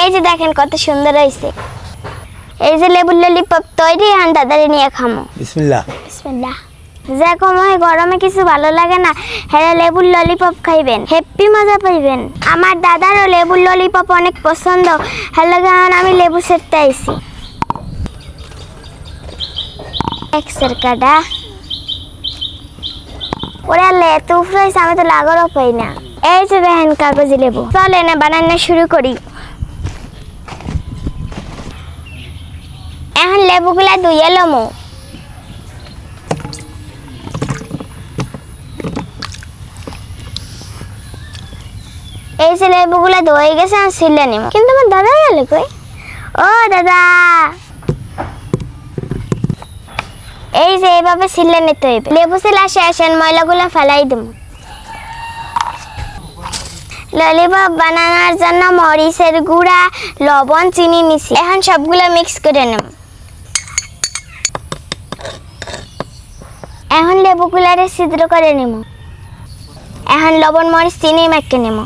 এই যে দেখেন কত সুন্দর হয়েছে। এই যে লেবুর ললিপপ তৈরি আর দাদারে নিয়ে খামো। বিসমিল্লাহ। বিসমিল্লাহ। যে কময় গরমে কিছু ভালো লাগে না হ্যাঁ লেবুর ললিপপ খাইবেন হেপি মজা পাইবেন। আমার দাদারও লেবুর ললিপপ অনেক পছন্দ হ্যালো গান আমি লেবু সেটতে আইছি। এক কাটা ওরা লে তো উফরাইছে আমি তো লাগরও পাই না। এই যে দেখেন কাগজি লেবু। চলে না বানানো শুরু করি। এখন লেবুগুলা ধুয়ে লমু। এই যে লেবুগুলো ধয়ে গেছে আর ছিলে নিব কিন্তু আমার দাদা গেলে কই? ও, দাদা। এই যে এইভাবে ছিলে নিতে হইবে। লেবু ছিলা শেষ ময়লাগুলো ফেলাই দেব ললিপপ বানানোর জন্য মরিচের গুঁড়া, লবণ, চিনি নিছি এখন সবগুলো মিক্স করে নেব এখন লেবুগুলারে ছিদ্র করে নেব এখন লবণ মরিচ চিনি মেখে নেব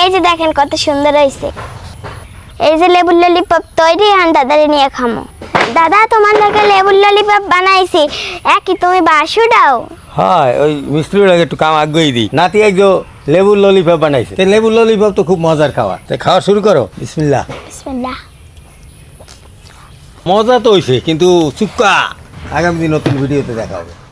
এই যে দেখেন কত সুন্দর হয়েছে। এই যে লেবুর ললিপপ তৈরি আর দাদারে নিয়ে খামো। দাদা তোমার থেকে লেবুর ললিপপ বানাইছি। একই তুমি বাসু দাও? হয় ওই মিস্ত্রির আগে একটু কাম আগ্রহী দিই নাতি এক যে লেবুর ললিপপ বানাইছে। তো লেবুর ললিপপ তো খুব মজার খাওয়া তো খাওয়া শুরু করো। বিসমিল্লাহ। বিসমিল্লাহ। মজা তো হয়েছে কিন্তু চুক্কা আগামী দিন নতুন ভিডিওতে দেখা হবে।